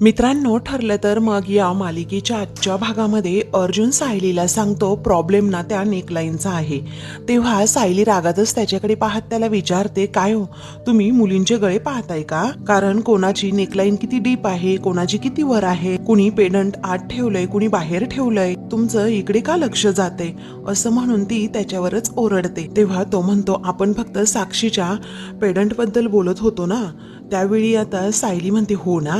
मित्रांनो ठरलं तर मग या मालिकेच्या आजच्या भागामध्ये अर्जुन सायलीला सांगतो प्रॉब्लेम ना त्या नेकलाईनचा आहे. तेव्हा सायली रागातच त्याच्याकडे पाहत त्याला विचारते काय हो तुम्ही मुलींचे गळे पाहताय का? कारण कोणाची नेकलाईन किती डीप आहे कोणाची किती वर आहे कुणी पेडंट आत ठेवलंय कुणी बाहेर ठेवलंय तुमचं इकडे का लक्ष जाते? असं म्हणून ती त्याच्यावरच ओरडते. तेव्हा तो म्हणतो आपण फक्त साक्षीच्या पेडंटबद्दल बोलत होतो ना त्यावेळी आता सायली म्हणते हो ना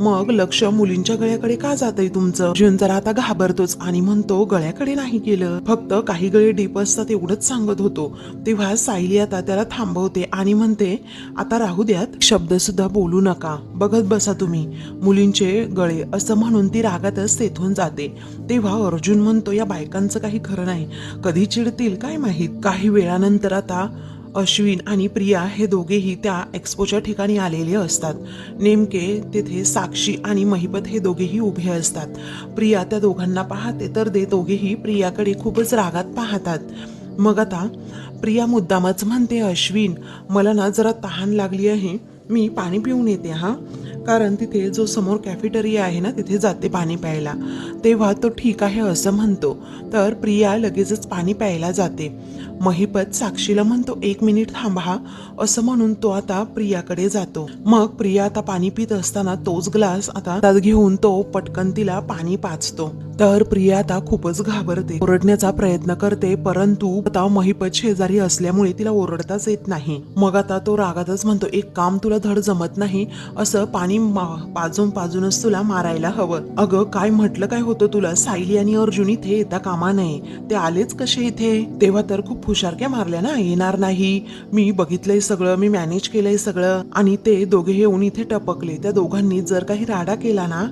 मग लक्ष मुलींच्या गळ्याकडे का जातंय तुमचं? अर्जुन जरा आता घाबरतोच. आणि म्हणतो गळ्याकडे नाही केलं फक्त काही गळे डीप असतात एवढंच सांगत होतो. तेव्हा सायली आता त्याला थांबवते आणि म्हणते आता राहू द्यात. शब्द सुद्धा बोलू नका. बघत बसा तुम्ही. मुलींचे गळे असं म्हणून ती रागातच तेथून जाते. तेव्हा अर्जुन म्हणतो या बायकांचं काही खरं नाही. कधी चिडतील काय माहीत? काही वेळानंतर आता अश्विन आणि प्रिया हे दोघेही त्या एक्सपोच्या ठिकाणी आलेले असतात. नेमके तिथे साक्षी आणि महिपत हे दोघेही उभे असतात. प्रिया त्या दोघांना पाहते तर ते दोघेही प्रियाकडे खूपच रागात पाहतात. मग आता प्रिया मुद्दामच म्हणते अश्विन मला ना जरा तहान लागली आहे. मी पाणी पिऊन येते हां. कारण तिथे जो समोर कॅफेटेरिया आहे ना तिथे जाते पाणी प्यायला. तेव्हा तो ठीक आहे असं म्हणतो. तर प्रिया लगेचच पाणी प्यायला जाते. महिपत साक्षीला म्हणतो एक मिनिट थांबा असं म्हणून तो आता प्रियाकडे जातो. मग प्रिया आता पाणी पित असताना तोच ग्लास आता घेऊन तो पटकन तिला पाणी पाचतो. तर प्रिया आता खूपच घाबरते. ओरडण्याचा प्रयत्न करते परंतु आता महिपत शेजारी असल्यामुळे तिला ओरडताच येत नाही. मग आता तो रागातच म्हणतो एक काम तुला धड जमत नाही. असं पाणी मा- पाजून पाजूनच तुला मारायला हवं. अगं काय म्हटलं काय होतं तुला? सायली आणि अर्जुन इथे येता कामा नये. ते आलेच कसे इथे? तेव्हा तर खूप हुशारक्या मारल्या ना येणार नाही. मी बघितलंय सगळं मी मॅनेज केलंय सगळं. आणि ते दोघे येऊन इथे टपकले. त्या दोघांनी जर काही राडा केला ना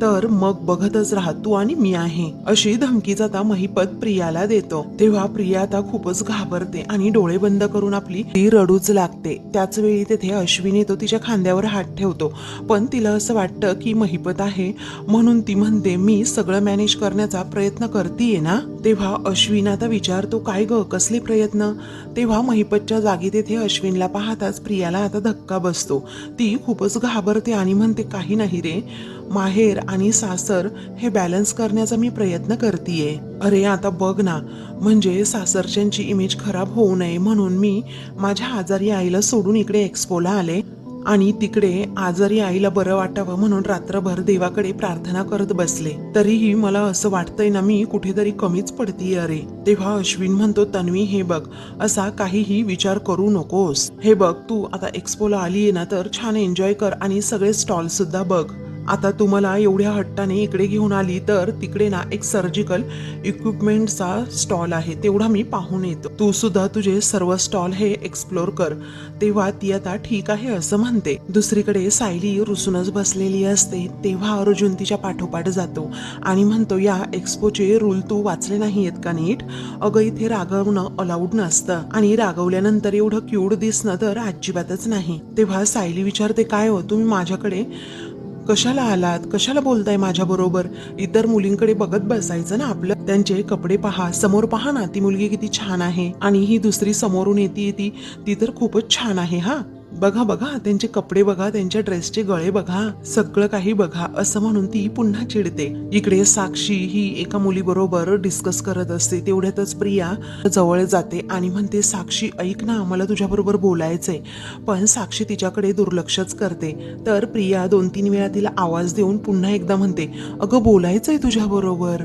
तर मग बघतच राहा तू आणि मी आहे. अशी धमकीच आता महिपत प्रियाला देतो. तेव्हा प्रिया आता खूपच घाबरते आणि डोळे बंद करून आपली ती रडूच लागते. त्याच वेळी तिथे अश्विनी तो तिच्या खांद्यावर हात ठेवतो. पण तिला असं वाटतं की महिपत आहे. म्हणून ती म्हणते मी सगळं मॅनेज करण्याचा प्रयत्न करतीये ना? तेव्हा अश्विन आता विचारतो काय ग कसले प्रयत्न? तेव्हा महिपतच्या जागी तेथे अश्विनला पाहताच प्रियाला आता धक्का बसतो. ती खूपच घाबरते आणि म्हणते काही नाही रे. माहेर आणि सासर हे बॅलन्स करण्याचा मी प्रयत्न करतीये. अरे आता बघ ना. म्हणजे सासरच्यांची इमेज खराब होऊ नये म्हणून मी माझ्या आजारी आईला सोडून इकडे एक्सपोला आले. आणि तिकडे आजारी आईला बरं वाटावं म्हणून रात्रभर देवाकडे प्रार्थना करत बसले. तरीही मला असं वाटतंय ना मी कुठेतरी कमीच पडतीये अरे. तेव्हा अश्विन म्हणतो तन्वी हे बघ असा काहीही विचार करू नकोस. हे बघ तू आता एक्सपोला आलीये ना तर छान एन्जॉय कर आणि सगळे स्टॉल सुद्धा बघ. आता तुम्हाला एवढ्या हट्टाने इकडे घेऊन आली तर तिकडे ना एक सर्जिकल इक्विपमेंटचा स्टॉल आहे. तेवढा मी पाहून येतो. तू सुद्धा तुझे सर्व स्टॉल हे एक्सप्लोर कर. तेव्हा ती आता ठीक आहे असं म्हणते. दुसरीकडे सायली रुसूनच बसलेली असते. तेव्हा अर्जुन तिच्या पाठोपाठ जातो आणि म्हणतो या एक्सपोचे रूल तू वाचले नाही आहेत का नीट? अगं इथे रागवणं अलाउड नसतं. आणि रागवल्यानंतर एवढं क्यूड दिसणं तर अजिबातच नाही. तेव्हा सायली विचारते काय हो तुम्ही माझ्याकडे कशाला आलात? कशाला बोलताय माझ्याबरोबर? इतर मुलींकडे बघत बसायचं ना आपलं. त्यांचे कपडे पहा समोर पहा ना ती मुलगी किती छान आहे. आणि ही दुसरी समोरून येते ती ती तर खूपच छान आहे हा. बघा बघा त्यांचे कपडे बघा त्यांच्या ड्रेसचे गळे बघा सगळं काही बघा असं म्हणून ती पुन्हा चिडते. इकडे साक्षी ही एका मुलीबरोबर डिस्कस करत असते तेवढ्यातच प्रिया जवळ जाते आणि म्हणते साक्षी ऐक ना मला तुझ्याबरोबर बोलायचंय. पण साक्षी तिच्याकडे दुर्लक्षच करते. तर प्रिया दोन तीन वेळा तिला आवाज देऊन पुन्हा एकदा म्हणते अगं बोलायचंय तुझ्याबरोबर.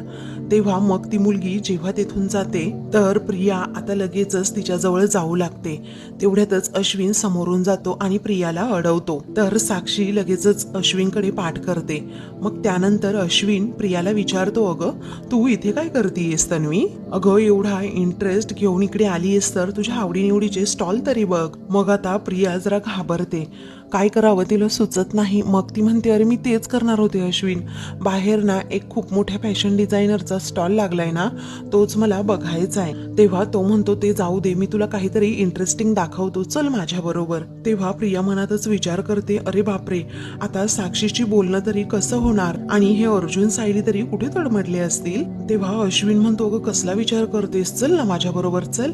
तेव्हा मग ती मुलगी जेव्हा तेथून जाते तर प्रिया आता लगेचच तिच्याजवळ जाऊ लागते. तेवढ्यातच अश्विन समोरून जातो. आणि प्रियाला अडवतो. तर साक्षी लगेचच अश्विनकडे पाठ करते. मग त्यानंतर अश्विन प्रियाला विचारतो अगं तू इथे काय करतेयस तन्वी? अगं एवढा इंटरेस्ट घेऊन इकडे आलीयस तर तुझ्या आवडीनिवडीचे स्टॉल तरी बघ. मग आता प्रिया जरा घाबरते. काय करावं तिला सुचत नाही. मग ती म्हणते अरे मी तेच करणार होते अश्विन. बाहेर ना एक खूप मोठ्या फॅशन डिझायनरचा स्टॉल लागलाय ना तोच मला बघायचा आहे तेव्हा तो म्हणतो ते जाऊ दे मी तुला काहीतरी इंटरेस्टिंग दाखवतो. चल माझ्या बरोबर. तेव्हा प्रिया मनातच विचार करते अरे बापरे! आता साक्षीची बोलणं तरी कसं होणार? आणि हे अर्जुन सायली तरी कुठे तडमडले असतील? तेव्हा अश्विन म्हणतो ग कसला विचार करतेस? चल ना माझ्या बरोबर चल.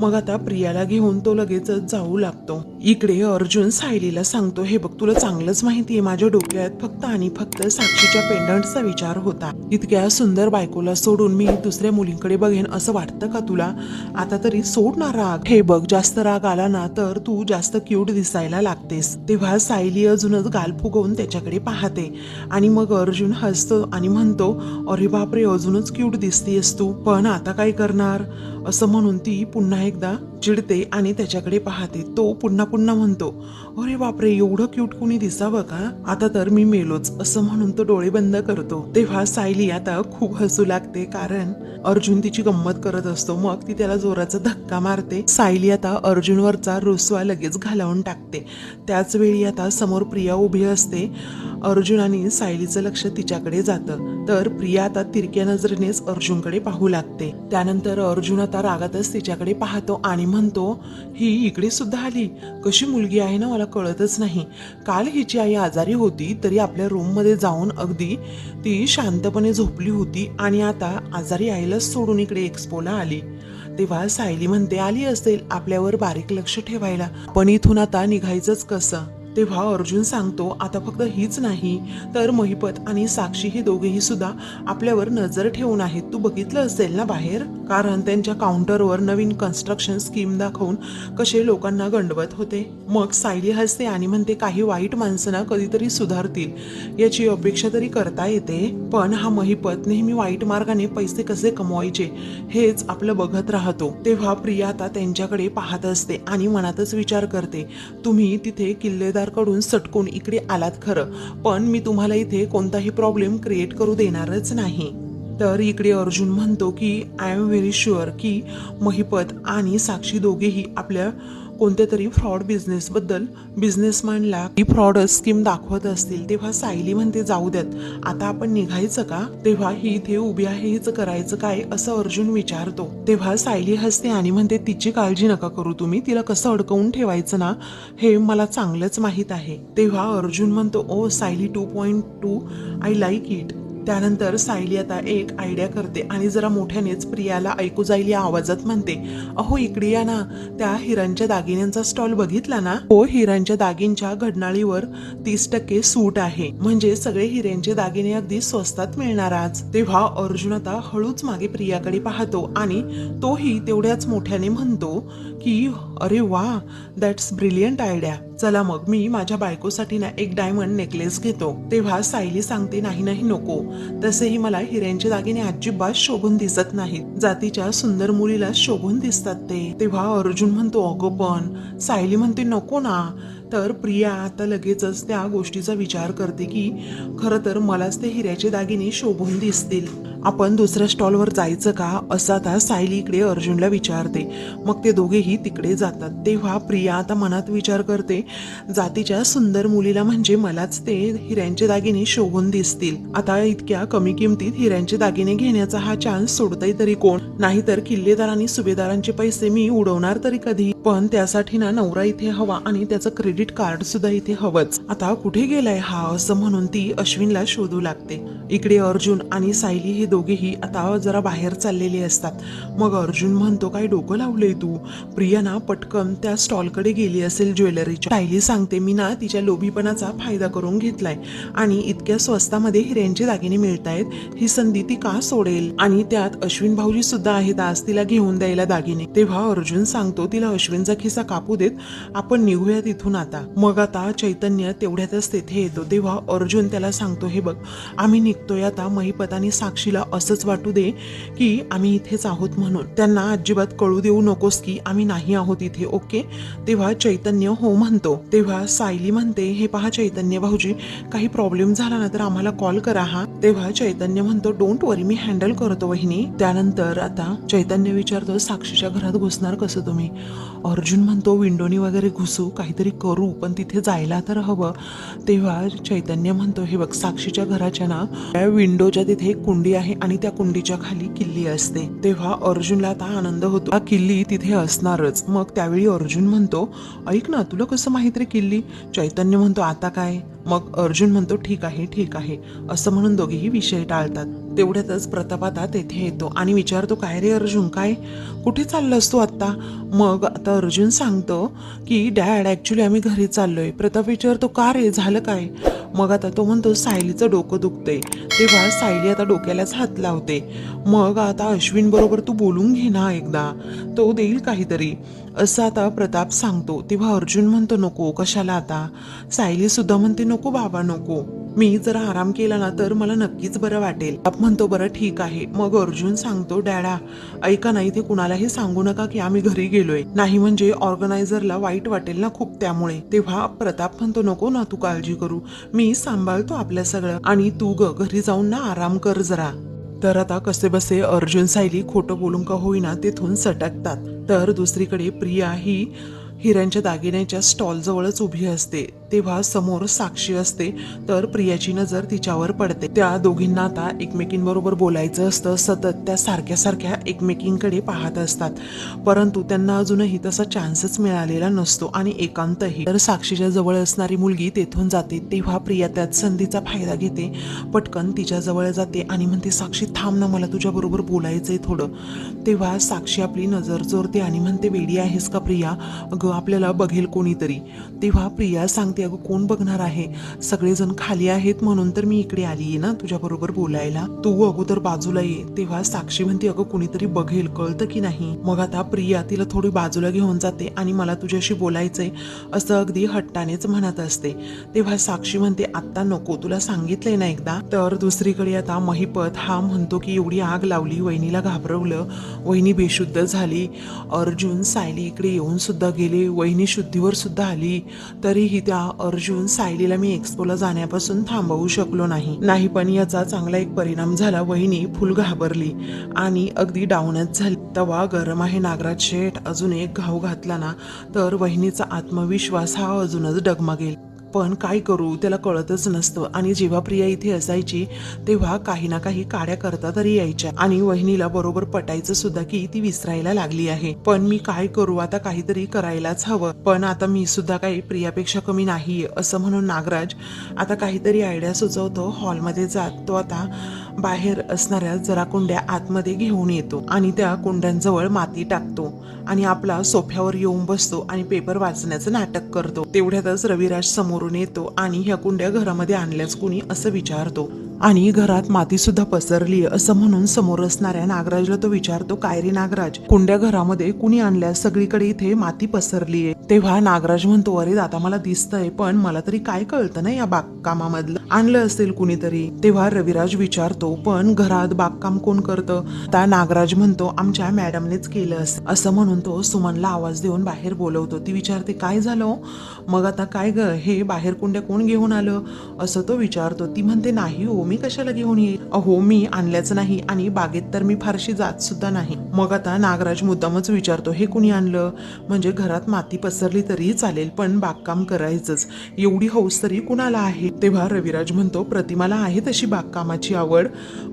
मग आता प्रियाला घेऊन तो लगेचच जाऊ लागतो. इकडे अर्जुन सायलीला सांगतो हे बघ तुला चांगलंच माहितीये माझ्या डोक्यात फक्त आणि फक्त साक्षीच्या पेंडंटचा विचार होता. इतक्या सुंदर बायकोला सोडून मी दुसऱ्या मुलींकडे बघेन असं वाटतं का तुला? आता तरी सोड ना राग. हे बघ जास्त राग आला ना तर तू जास्त क्यूट दिसायला लागतेस. तेव्हा सायली अजूनच गाल फुगवून त्याच्याकडे पाहते. आणि मग अर्जुन हसतो आणि म्हणतो अरे बापरे अजूनच क्यूट दिसतीयस तू. पण आता काय करणार? असं म्हणून ती पुन्हा एकदा चिडते आणि त्याच्याकडे पाहते. तो पुन्हा पुन्हा म्हणतो अरे बाप बापरे एवढं क्यूट कुणी दिसावं का? आता तर मी मेलोच असं म्हणून तो डोळे बंद करतो. तेव्हा सायली आता खूप हसू लागते कारण अर्जुन तिची गंमत करत असतो. मग ती त्याला जोराचा धक्का मारते. सायली आता अर्जुनवरचा रुसवा लगेच घालवून टाकते. त्याच वेळी आता समोर प्रिया उभी असते. अर्जुन आणि सायलीचं लक्ष तिच्याकडे जातं. तर प्रिया आता तिरक्या नजरेनेच अर्जुनकडे पाहू लागते. त्यानंतर अर्जुन आता रागातच तिच्याकडे पाहतो आणि म्हणतो ही इकडे सुद्धा आली. कशी मुलगी आहे ना मला कळतच नाही. काल हिची आई आजारी होती तरी आपल्या रूममध्ये जाऊन अगदी ती शांतपणे झोपली होती आणि आता आजारी आईलाच सोडून इकडे एक्सपोला आली. तेव्हा सायली म्हणते आली असेल आपल्यावर बारीक लक्ष ठेवायला. पण इथून आता निघायचंच कसं? तेव्हा अर्जुन सांगतो आता फक्त हीच नाही तर महिपत आणि साक्षी हे दोघेही सुद्धा आपल्यावर नजर ठेवून आहेत. तू बघितलं असेल ना बाहेर? कारण त्यांच्या काउंटरवर नवीन कन्स्ट्रक्शन स्कीम दाखवून कसे लोकांना गंडवत होते. मग सायली हसते आणि म्हणते काही वाईट माणसं कधीतरी सुधारतील. याची अपेक्षा तरी करता येते. पण हा महिपत नेहमी वाईट मार्गाने पैसे कसे कमवायचे हेच आपलं बघत राहतो. तेव्हा प्रिया आता त्यांच्याकडे पाहत असते आणि मनातच विचार करते तुम्ही तिथे किल्लेदार किल्लेदारकडून सटकून इकडे आलात खरं. पण मी तुम्हाला इथे कोणताही प्रॉब्लेम क्रिएट करू देणारच नाही. तर इकडे अर्जुन म्हणतो की आय एम व्हेरी शुअर की महिपत आणि साक्षी दोघेही आपल्या कोणत्या तरी फ्रॉड बिझनेसबद्दल बिझनेसमॅनला ही फ्रॉड स्कीम दाखवत असतील तेव्हा सायली म्हणते जाऊ द्यात. आता आपण निघायचं का? तेव्हा ही इथे उभी आहे हिच करायचं काय असं अर्जुन विचारतो. तेव्हा सायली हसते आणि म्हणते तिची काळजी नका करू तुम्ही तिला कसं अडकवून ठेवायचं ना हे मला चांगलंच माहीत आहे. तेव्हा अर्जुन म्हणतो ओ Sayali two point two I like it त्यानंतर सायली आता एक आयडिया करते आणि जरा मोठ्यानेच प्रियाला ऐकू जाईल या आवाजात म्हणते अहो इकडे या ना. त्या हिरांच्या दागिन्यांचा स्टॉल बघितला ना? हो हिरांच्या दागिनच्या घडणाळीवर तीस टक्के सूट आहे. म्हणजे सगळे हिऱ्यांचे दागिने अगदी स्वस्तात मिळणार आज. तेव्हा अर्जुन आता हळूच मागे प्रियाकडे पाहतो आणि तोही तेवढ्याच मोठ्याने म्हणतो की अरे वा दॅट्स ब्रिलियंट आयडिया चला मग मी माझ्या बायकोसाठी ना एक डायमंड नेकलेस घेतो. तेव्हा सायली सांगते नाही नाही नको. तसेही मला हिऱ्यांचे दागिने अजिबात शोभून दिसत नाहीत. जातीच्या सुंदर मुलीला शोभून दिसतात ते. तेव्हा अर्जुन म्हणतो अगो पण. सायली म्हणते नको ना. तर प्रिया आता लगेचच त्या गोष्टीचा विचार करते की खरं तर मलाच ते हिऱ्याचे दागिने शोभून दिसतील. आपण दुसऱ्या स्टॉलवर जायचं का? असं आता सायली इकडे अर्जुनला विचारते. मग ते दोघेही तिकडे जातात. तेव्हा प्रिया आता मनात विचार करते जातीच्या सुंदर मुलीला म्हणजे मलाच ते हिऱ्यांचे दागिने शोभून दिसतील. आता इतक्या कमी किमतीत हिऱ्यांचे दागिने घेण्याचा हा चान्स सोडताय तरी कोण? नाहीतर किल्लेदार आणि सुभेदारांचे पैसे मी उडवणार तरी कधी? पण त्यासाठी ना नवरा इथे हवा आणि त्याचं क्रेडिट कार्ड सुद्धा इथे हवंच. आता कुठे गेलाय हा? असं म्हणून ती अश्विनला शोधू लागते. इकडे अर्जुन आणि सायली हे दोघेही आता जरा बाहेर चाललेले असतात. मग अर्जुन म्हणतो काय डोकं लावलंय तू? प्रिया ना पटकन त्या स्टॉलकडे गेली असेल ज्वेलरीच्या. टायली सांगते मी ना तिच्या लोभीपणाचा फायदा करून घेतलाय आणि इतक्या स्वस्तामध्ये हिऱ्यांचे दागिने मिळतायत. ही संधी ती का सोडेल? आणि त्यात अश्विन भाऊजी सुद्धा आहेत. आज तिला घेऊन द्यायला दागिने. तेव्हा अर्जुन सांगतो तिला अश्विनचा खिसा कापू देत आपण निघूया तिथून आता. मग आता चैतन्य तेवढ्यातच तेथे येतो. तेव्हा अर्जुन त्याला सांगतो हे बघ आम्ही निघतोय आता महिपतानी साक्षीला असंच वाटू दे की आम्ही इथेच आहोत म्हणून. त्यांना अजिबात कळू देऊ नकोस की आम्ही नाही आहोत इथे ओके? तेव्हा चैतन्य हो म्हणतो. तेव्हा सायली म्हणते हे पहा चैतन्य भाऊजी काही प्रॉब्लेम झाला ना तर आम्हाला कॉल करा हा? तेव्हा चैतन्य म्हणतो डोंट वरी मी हँडल करतो वहिनी. त्यानंतर आता चैतन्य विचारतो साक्षीच्या घरात घुसणार कसं तुम्ही? अर्जुन म्हणतो विंडोनी वगैरे घुसू काहीतरी करू पण तिथे जायला तर हवं. तेव्हा चैतन्य म्हणतो हे बघ साक्षीच्या घराच्या ना विंडोच्या तिथे एक कुंडी आहे आणि त्या कुंडीच्या खाली किल्ली असते. तेव्हा अर्जुनला आता आनंद होतो. हा किल्ली तिथे असणारच. मग त्यावेळी अर्जुन म्हणतो ऐक ना तुला कसं माहीत रे किल्ली? चैतन्य म्हणतो आता काय? मग अर्जुन म्हणतो ठीक आहे ठीक आहे. असं म्हणून दोघेही विषय टाळतात. तेवढ्यातच प्रताप आता तेथे येतो. आणि विचारतो काय रे अर्जुन काय? कुठे चाललास तू आत्ता? मग आता अर्जुन सांगतो की डॅड ॲक्च्युली आम्ही घरी चाललोय. प्रताप विचारतो का रे झालं काय? मग आता तो म्हणतो सायलीचं डोकं दुखतंय. तेव्हा सायली आता डोक्यालाच हात लावते. मग आता अश्विन बरोबर तू बोलून घे ना एकदा. तो देईल काहीतरी. असं आता प्रताप सांगतो. तेव्हा अर्जुन म्हणतो नको कशाला आता? सायली सुद्धा म्हणते नको बाबा नको. मी जरा आराम केला ना तर मला नक्कीच बरं वाटेल. आप म्हणतो बरं ठीक आहे. मग अर्जुन सांगतो डॅडा ऐका नाही ते कुणालाही सांगू नका की आम्ही घरी गेलोय. नाही म्हणजे ऑर्गनायझरला वाईट वाटेल ना खूप त्यामुळे. तेव्हा प्रताप म्हणतो नको ना तू काळजी करू. मी सांभाळतो आपल्या सगळं. आणि तू ग घरी जाऊन ना आराम कर जरा. तर आता कसे बसे अर्जुन सायली खोटं बोलून का होईना तेथून सटकतात. तर दुसरीकडे प्रिया ही हिऱ्यांच्या दागिन्याच्या स्टॉलजवळच उभी असते. तेव्हा समोर साक्षी असते तर प्रियाची नजर तिच्यावर पडते. त्या दोघींना आता एकमेकींबरोबर बोलायचं असतं सतत त्या सारख्या सारख्या एकमेकींकडे पाहत असतात. परंतु त्यांना अजूनही तसा चान्सच मिळालेला नसतो आणि एकांतही. तर साक्षीच्या जवळ असणारी मुलगी तेथून जाते तेव्हा प्रिया त्यात संधीचा फायदा घेते. पटकन तिच्याजवळ जाते आणि म्हणते साक्षी थांब ना मला तुझ्याबरोबर बोलायचंय थोडं. तेव्हा साक्षी आपली नजर चोरते आणि म्हणते वेडी आहेस का प्रिया? अगं आपल्याला बघेल कोणीतरी. तेव्हा प्रिया सांगते अगं कोण बघणार आहे? सगळेजण खाली आहेत म्हणून तर मी इकडे आली आहे ना तुझ्या बरोबर बोलायला. तू अगोदर बाजूला ये. तेव्हा साक्षी म्हणते अगं कोणीतरी बघेल कळतं की नाही? मग आता प्रिया तिला थोडी बाजूला घेऊन जाते आणि मला तुझ्याशी बोलायचंय असं अगदी हट्टानेच म्हणत असते. तेव्हा साक्षी म्हणते आत्ता नको तुला सांगितलंय ना एकदा. तर दुसरीकडे आता महिपत हा म्हणतो की एवढी आग लावली वहिनीला घाबरवलं. वहिनी बेशुद्ध झाली. अर्जुन सायली इकडे येऊन सुद्धा गेले वहिनी शुद्धीवर सुद्धा आली तरीही त्या अर्जुन सायलीला मी एक्सपोला जाण्यापासून थांबवू शकलो नाही. नाही पण याचा चांगला एक परिणाम झाला वहिनी फुल घाबरली आणि अगदी डाऊनच झाली. तवा गरम आहे नागराज शेठ अजून एक घाव घातला ना तर वहिनीचा आत्मविश्वास हा अजूनच डगमगेल. पण काय करू त्याला कळतच नसतं. आणि जेव्हा प्रिया इथे असायची तेव्हा काही ना काही काड्या करता तरी यायच्या. आणि वहिनीला बरोबर पटायचं सुद्धा की ती विसरायला लागली आहे. पण मी काय करू आता काहीतरी करायलाच हवं. पण आता मी सुद्धा काही प्रियापेक्षा कमी नाहीये असं म्हणून नागराज आता काहीतरी आयडिया सुचवतो. हॉलमध्ये जात तो आता. बाहेर असणाऱ्या जरा कुंड्या आतमध्ये घेऊन येतो आणि त्या कुंड्यांजवळ माती टाकतो आणि आपला सोफ्यावर येऊन बसतो आणि पेपर वाचण्याचं नाटक करतो. तेवढ्यातच रविराज समोरून येतो आणि ह्या कुंड्या घरामध्ये आणल्याच कुणी असं विचारतो आणि घरात माती सुद्धा पसरली असं म्हणून समोर असणाऱ्या नागराजला तो विचारतो काय रे नागराज कुंड्या घरामध्ये कुणी आणल्या सगळीकडे इथे माती पसरलीये तेव्हा नागराज म्हणतो अरे दादा मला दिसतंय पण मला तरी काय कळतं ना या बागकामामधलं? आणलं असेल कुणीतरी? तेव्हा रविराज विचारतो पण घरात बागकाम कोण करतं? त्या नागराज म्हणतो आमच्या मॅडमनेच केलं असेल असं म्हणून तो सुमनला आवाज देऊन बाहेर बोलवतो. ती विचारते काय झालं? मग आता काय ग? हे बाहेर कुंड्या कोण घेऊन आलं? असं तो विचारतो. ती म्हणते नाही हो मी मी कशाला घेऊन येईल? अहो मी आणल्याच नाही आणि बागेत तर मी फारशी जात सुद्धा नाही. मग आता नागराज मुद्दामच विचारतो हे कुणी आणलं? म्हणजे घरात माती पसरली तरी चालेल पण बागकाम करायचंच. एवढी हौस तरी कुणाला आहे? तेव्हा रविराज म्हणतो प्रतिमाला आहे तशी बागकामाची आवड.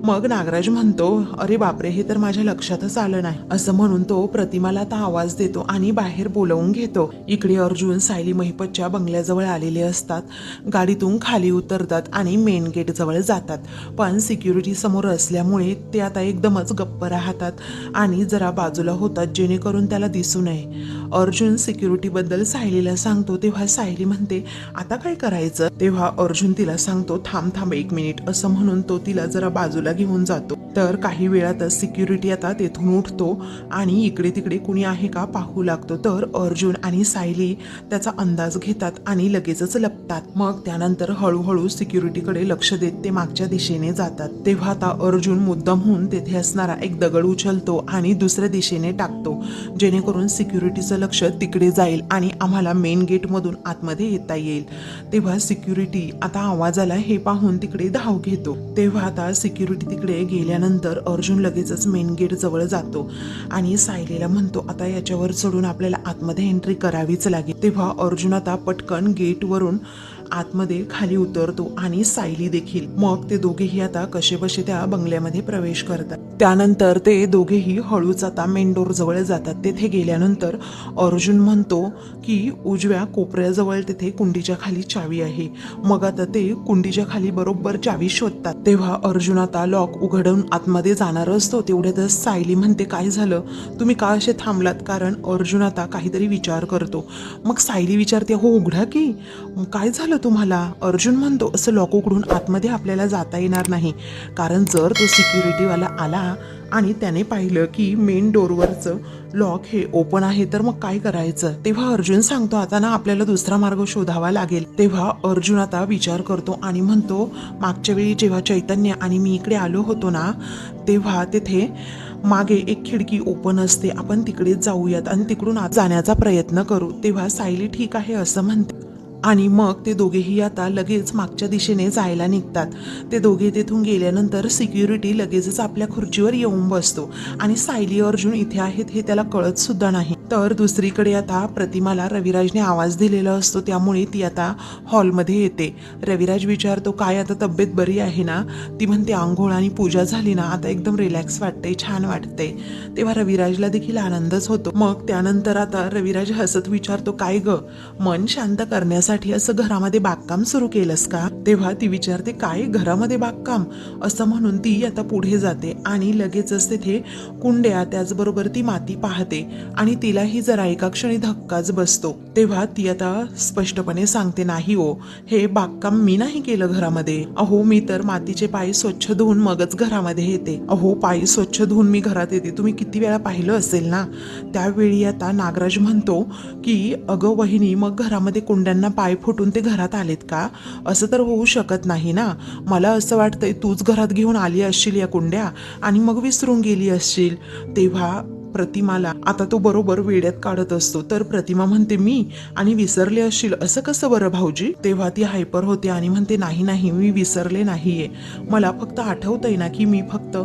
मग नागराज म्हणतो अरे बापरे हे तर माझ्या लक्षातच आलं नाही. असं म्हणून तो प्रतिमाला आता आवाज देतो आणि बाहेर बोलवून घेतो. इकडे अर्जुन सायली महिपतच्या बंगल्याजवळ आलेले असतात. गाडीतून खाली उतरतात आणि मेन गेट जवळ जातात. पण सिक्युरिटी समोर असल्यामुळे ते आता एकदमच गप्प राहतात आणि जरा बाजूला होतात जेणेकरून त्याला दिसू नये. अर्जुन सिक्युरिटी बद्दल सायलीला सांगतो तेव्हा सायली म्हणते आता काय करायचं? तेव्हा अर्जुन तिला सांगतो थांब थांब एक मिनिट. असं म्हणून तो तिला जरा बाजूला घेऊन जातो. तर काही वेळातच सिक्युरिटी आता तेथून उठतो आणि इकडे तिकडे कुणी आहे का पाहू लागतो. तर अर्जुन आणि सायली त्याचा अंदाज घेतात आणि लगेचच लपतात. मग त्यानंतर हळूहळू सिक्युरिटीकडे लक्ष देत ते मागच्या दिशेने जातात. तेव्हा आता अर्जुन मुद्दामहून तेथे असणारा एक दगड उचलतो आणि दुसऱ्या दिशेने टाकतो. जेणेकरून सिक्युरिटीचं लक्ष तिकडे जाईल आणि आम्हाला मेन गेटमधून आतमध्ये येता येईल. तेव्हा सिक्युरिटी आता आवाजाला हे पाहून तिकडे धाव घेतो. तेव्हा आता सिक्युरिटी तिकडे गेल्यानंतर अर्जुन लगेचच मेन गेट जवळ जातो आणि सायलीला म्हणतो आता याच्यावर चढून आपल्याला आतमध्ये एंट्री करावीच लागेल. तेव्हा अर्जुन आता पटकन गेटवरून आतमध्ये खाली उतरतो आणि सायली देखील. मग ते दोघेही आता कसे बसे त्या बंगल्यामध्ये प्रवेश करतात. त्यानंतर ते दोघेही हळूच आता मेंडोरजवळ जातात. तेथे गेल्यानंतर अर्जुन म्हणतो की उजव्या कोपऱ्याजवळ तिथे कुंडीच्या खाली चावी आहे. मग आता ते कुंडीच्या खाली बरोबर चावी शोधतात. तेव्हा अर्जुन आता लॉक उघडून आतमध्ये जाणार असतो. तेवढ्यातच सायली म्हणते काय झालं? तुम्ही का असे थांबलात? कारण अर्जुन आता काहीतरी विचार करतो. मग सायली विचारते हो उघडा की? काय झालं तुम्हाला? अर्जुन म्हणतो असं लॉक उघडून आतमध्ये आपल्याला जाता येणार नाही. कारण जर तो सिक्युरिटीवाला आला आणि त्याने पाहिलं की मेन डोरवरचं लॉक हे ओपन आहे तर मग काय करायचं? तेव्हा अर्जुन सांगतो आता ना आपल्याला दुसरा मार्ग शोधावा लागेल. तेव्हा अर्जुन आता विचार करतो आणि म्हणतो मागच्या वेळी जेव्हा चैतन्य आणि मी इकडे आलो होतो ना तेव्हा तिथे मागे एक खिडकी ओपन असते. आपण तिकडेच जाऊयात आणि तिकडून जाण्याचा प्रयत्न करू. तेव्हा सायली ठीक आहे असं म्हणते. आणि मग ते दोघेही आता लगेच मागच्या दिशेने जायला निघतात. ते दोघे तेथून गेल्यानंतर सिक्युरिटी लगेचच आपल्या खुर्चीवर येऊन बसतो. आणि सायली अर्जुन इथे आहेत हे त्याला कळत सुद्धा नाही. तर दुसरीकडे आता प्रतिमाला रविराजने आवाज दिलेला असतो त्यामुळे ती आता हॉलमध्ये येते. रविराज विचारतो काय आता तब्येत बरी आहे ना? ती म्हणते आंघोळ आणि पूजा झाली ना आता एकदम रिलॅक्स वाटते छान वाटते. तेव्हा रविराजला देखील आनंदच होतो. मग त्यानंतर आता रविराज हसत विचारतो काय ग? मन शांत करण्यासाठी असं घरामध्ये बागकाम सुरू केलंस का? तेव्हा ती विचारते काय घरामध्ये बागकाम? असं म्हणून ती आता पुढे जाते आणि लगेचच तिथे कुंड्या त्याचबरोबर ती माती पाहते आणि तिला तिलाही जरा एका क्षणी धक्काच बसतो. तेव्हा ती आता स्पष्टपणे सांगते नाही हो हे बागकाम मी नाही केलं घरामध्ये. अहो मी तर मातीचे पाय स्वच्छ धुवून मगच घरामध्ये येते. अहो पाय स्वच्छ धुवून मी घरात येते. तुम्ही किती वेळा पाहिलं असेल ना? त्यावेळी आता नागराज म्हणतो की अगं वहिनी मग घरामध्ये कुंड्यांना पाय फुटून ते घरात आलेत का? असं तर होऊ शकत नाही ना? मला असं वाटतंय तूच घरात घेऊन आली असशील या कुंड्या आणि मग विसरून गेली असशील. तेव्हा प्रतिमाला आता तो बरोबर वेड्यात काढत असतो. तर प्रतिमा म्हणते मी आणि विसरले असशील असं कसं बरं भाऊजी? तेव्हा ती हायपर होते आणि म्हणते नाही नाही मी विसरले नाहीये. मला फक्त आठवतंय ना की मी फक्त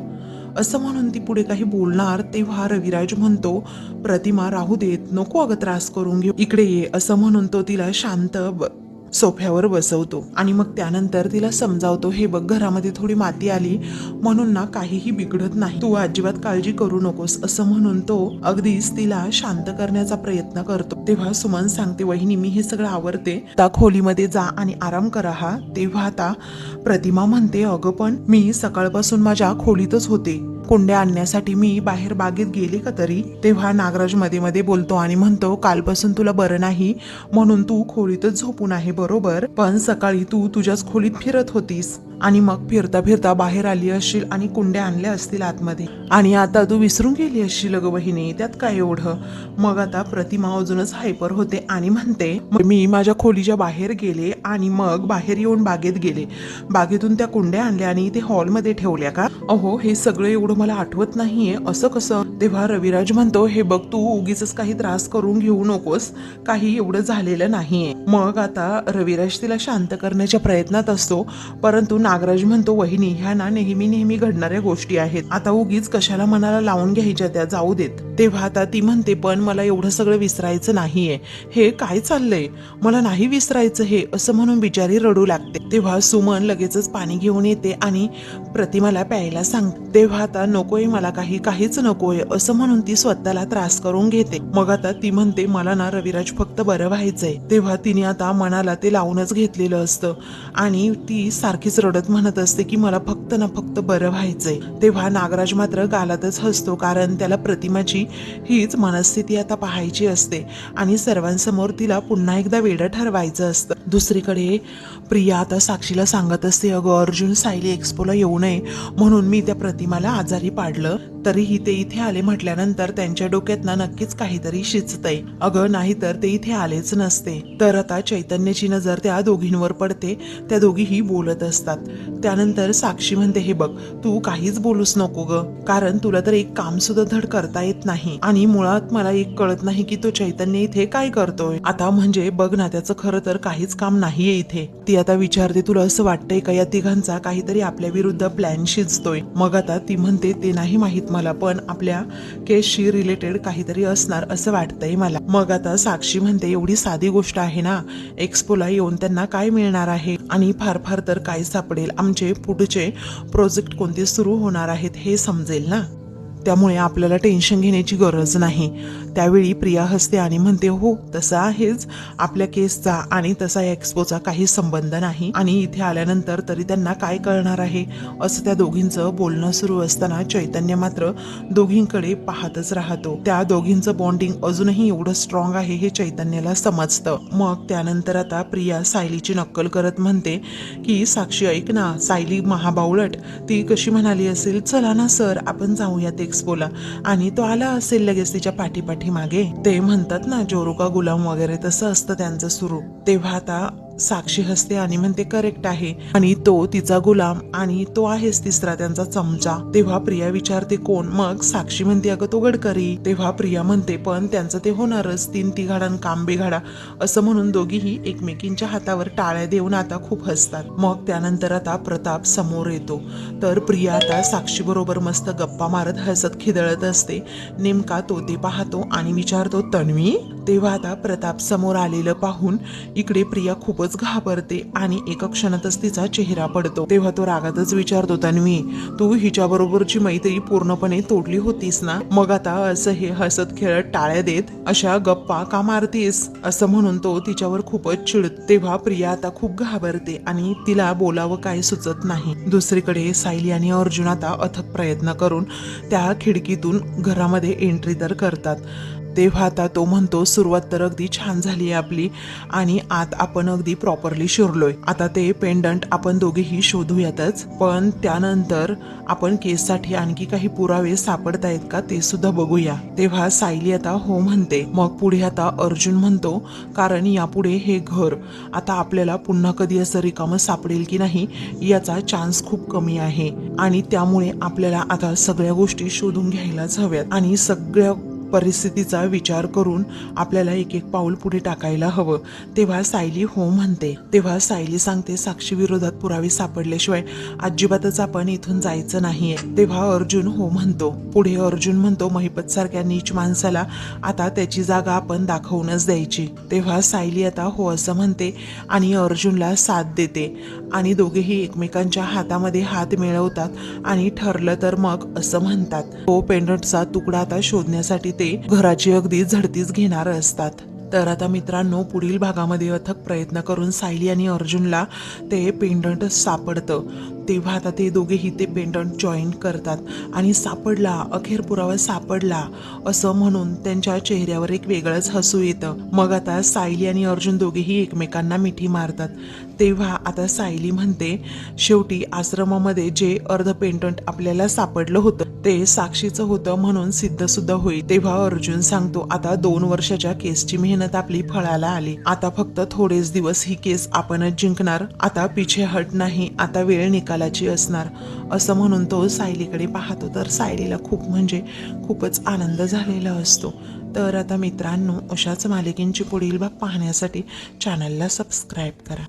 असं म्हणून ती पुढे काही बोलणार तेव्हा रविराज म्हणतो प्रतिमा राहू देत. नको अगं त्रास करून घेऊ. इकडे ये. असं म्हणून तो तिला शांत ब- सोफ्यावर बसवतो आणि मग त्यानंतर तिला समजावतो हे बघ घरामध्ये थोडी माती आली म्हणून ना काहीही बिघडत नाही. तू अजिबात काळजी करू नकोस असं म्हणून तो अगदीच तिला शांत करण्याचा प्रयत्न करतो. तेव्हा सुमन सांगते वहिनी मी हे सगळं आवडते त्या खोलीमध्ये जा आणि आराम करा हा. तेव्हा आता प्रतिमा म्हणते अगं पण मी सकाळपासून माझ्या खोलीतच होते. कुंड्या आणण्यासाठी मी बाहेर बागेत गेले का तरी तेव्हा नागराजमध्ये मध्ये बोलतो आणि म्हणतो कालपासून तुला बरं नाही म्हणून तू खोलीतच झोपून आहे बरोबर? पण सकाळी तू तुझ्याच खोलीत फिरत होतीस. आणि मग फिरता फिरता बाहेर आली असशील आणि कुंड्या आणल्या असतील आतमध्ये. आणि आता तू विसरून गेली असशील अगं बहिणी त्यात काय एवढं? मग आता प्रतिमा अजूनच हायपर होते आणि म्हणते मी माझ्या खोलीच्या बाहेर गेले आणि मग बाहेर येऊन बागेत गेले. बागेतून त्या कुंड्या आणल्या आणि ते हॉलमध्ये ठेवल्या का? अहो हे सगळं एवढं मला आठवत नाहीये. असं कसं? तेव्हा रविराज म्हणतो हे बघ तू उगीच काही त्रास करून घेऊ नकोस. काही एवढं झालेलं नाहीये. मग आता रविराज तिला शांत करण्याच्या प्रयत्नात असतो परंतु नागराज म्हणतो वहिनी ह्या ना नेहमी नेहमी घडणाऱ्या गोष्टी आहेत. आता उगीच कशाला मनाला लावून घ्यायच्या त्या जाऊ देत. तेव्हा आता ती म्हणते पण मला एवढं सगळं विसरायचं नाहीये. हे काय चाललंय? मला नाही विसरायचं हे असं म्हणून बिचारी रडू लागते. तेव्हा सुमन लगेचच पाणी घेऊन येते आणि प्रतिमाला प्यायला सांग तेव्हा आता नकोय मला काही काहीच नकोय असं म्हणून ती स्वतःला त्रास करून घेते. मग आता ती म्हणते मला ना रविराज फक्त बरं व्हायचंय. तेव्हा तिने आता मनाला ते लावूनच घेतलेलं असतं आणि ती सारखीच रडत म्हणत असते की मला फक्त ना फक्त बरं व्हायचंय. तेव्हा नागराज मात्र गालातच हसतो कारण त्याला प्रतिमाची हीच मनस्थिती आता पाहायची असते आणि सर्वांसमोर तिला पुन्हा एकदा वेडं ठरवायचं असतं. दुसरीकडे प्रिया आता साक्षीला सांगत असते अगं अर्जुन सायली एक्सपोला येऊ नये म्हणून मी त्या प्रतिमाला आजारी पाडलं. तरीही ते इथे आले म्हटल्यानंतर त्यांच्या डोक्यात ना नक्कीच काहीतरी शिजतंय. अगं नाही तर ते इथे आलेच नसते. तर आता चैतन्याची नजर त्या दोघींवर पडते. त्या दोघीही बोलत असतात. त्यानंतर साक्षी म्हणते हे बघ तू काहीच बोलूच नको ग. कारण तुला तर एक काम सुद्धा धड करता येत नाही. आणि मुळात मला एक कळत नाही की तो चैतन्य इथे काय करतोय. आता म्हणजे बघ ना त्याचं खरं तर काहीच काम नाहीये इथे. ती आता विचारते तुला असं वाटतंय का या तिघांचा काहीतरी आपल्या विरुद्ध प्लॅन शिजतोय? मग आता ती म्हणते ते नाही माहीत मला पण आपल्या केसशी रिलेटेड काहीतरी असणार असं वाटतंय मला. मग आता साक्षी म्हणते एवढी साधी गोष्ट आहे ना एक्सपोला येऊन त्यांना काय मिळणार आहे? आणि फार फार तर काय सापडेल? आमचे पुढचे प्रोजेक्ट कोणते सुरू होणार आहेत हे समजेल ना? त्यामुळे आपल्याला टेन्शन घेण्याची गरज नाही. त्यावेळी प्रिया हसते आणि म्हणते हो तसा आहेच. आपल्या केसचा आणि तसा एक्सपोचा काही संबंध नाही. आणि इथे आल्यानंतर तरी त्यांना काय कळणार आहे? असं त्या दोघींचं बोलणं सुरू असताना चैतन्य मात्र दोघींकडे पाहतच राहतो. त्या दोघींचं बॉन्डिंग अजूनही एवढं स्ट्रॉंग आहे हे चैतन्याला समजतं. मग त्यानंतर आता प्रिया सायलीची नक्कल करत म्हणते की साक्षी ऐक ना सायली महाबावळट. ती कशी म्हणाली असेल? चला ना सर आपण जाऊयात एक्सपोला आणि तो आला असेल लगेच तिच्या पाठीपाठी मागे? ते म्हणतात ना जोरुका गुलाम वगैरे तसं असतं त्यांचं सुरू. तेव्हा आता साक्षी हसते आणि म्हणते करेक्ट आहे. आणि तो तिचा गुलाम आणि तो आहेच तिसरा त्यांचा चमचा. तेव्हा प्रिया विचारते कोण? मग साक्षी म्हणते अगं तो गडकरी. तेव्हा प्रिया म्हणते पण त्यांचं ते होणारच. तीन तिघाडा काम बिघाडा. असं म्हणून दोघीही एकमेकींच्या हातावर टाळ्या देऊन आता खूप हसतात. मग त्यानंतर आता प्रताप समोर येतो. तर प्रिया आता साक्षी बरोबर मस्त गप्पा मारत हसत खिदळत असते. नेमका तो ते पाहतो आणि विचारतो तन्वी? तेव्हा आता प्रताप समोर आलेलं पाहून इकडे प्रिया खूपच घाबरते आणि एका क्षणातच तिचा चेहरा पडतो. तेव्हा तो रागातच विचारतो तन्वी तू हिच्या बरोबरची मैत्री पूर्णपणे तोडली होतीस ना? मग आता असं हे हसत खेळत टाळ्या देत अशा गप्पा का मारतीस? असं म्हणून तो तिच्यावर खूपच चिडत. तेव्हा प्रिया आता खूप घाबरते आणि तिला बोलावं काय सुचत नाही. दुसरीकडे सायली आणि अर्जुन आता अथक प्रयत्न करून त्या खिडकीतून घरामध्ये एंट्री तर करतात. तेव्हा आता तो म्हणतो सुरुवात तर अगदी छान झाली आहे आपली आणि आत आपण अगदी प्रॉपरली शिरलोय. आता ते पेंडंट आपण दोघेही शोधूयातच. पण त्यानंतर आपण केससाठी आणखी काही पुरावे सापडतायत का ते सुद्धा बघूया. तेव्हा सायली आता हो म्हणते. मग पुढे आता अर्जुन म्हणतो कारण यापुढे हे घर आता आपल्याला पुन्हा कधी असं रिकामं सापडेल की नाही याचा चान्स खूप कमी आहे. आणि त्यामुळे आपल्याला आता सगळ्या गोष्टी शोधून घ्यायलाच हव्यात आणि सगळ्या परिस्थितीचा विचार करून आपल्याला एक एक पाऊल पुढे टाकायला हवं. तेव्हा सायली हो म्हणते. तेव्हा सायली सांगते साक्षी विरोधात पुरावे सापडल्याशिवाय अजिबातच आपण इथून जायचं नाहीये. तेव्हा अर्जुन हो म्हणतो. पुढे अर्जुन म्हणतो महिपत सारख्या नीच माणसाला आता त्याची जागा आपण दाखवूनच द्यायची. तेव्हा सायली आता हो असं म्हणते आणि अर्जुनला साथ देते. आणि दोघेही एकमेकांच्या हातामध्ये हात मिळवतात आणि ठरलं तर मग असं म्हणतात. तो पेंडंटचा तुकडा आता शोधण्यासाठी ते घराची अगदी झडतीच घेणार असतात. तर आता मित्रांनो पुढील भागामध्ये अथक प्रयत्न करून सायली आणि अर्जुनला ते पेंडंट सापडतं. तेव्हा आता ते दोघेही ते पेंडंट जॉईन करतात. आणि सापडला अखेर पुरावा सापडला असं म्हणून त्यांच्या चेहऱ्यावर एक वेगळंच हसू येतं. मग आता सायली आणि अर्जुन दोघेही एकमेकांना मिठी मारतात. तेव्हा आता सायली म्हणते शेवटी आश्रमामध्ये जे अर्ध पेंडंट आपल्याला सापडलं होतं ते साक्षीचं होतं म्हणून सिद्ध सुद्धा होईल. तेव्हा अर्जुन सांगतो आता दोन वर्षाच्या केसची मेहनत आपली फळाला आली. आता फक्त थोडेच दिवस ही केस आपणच जिंकणार. आता पिछे हट नाही. आता वेळ निकाल निकालाची असणार. असं म्हणून तो सायलीकडे पाहतो. तर सायलीला खूप म्हणजे खूपच आनंद झालेला असतो. तर आता मित्रांनो अशाच मालिकेंची पुढील भाग पाहण्यासाठी चॅनलला सबस्क्राईब करा.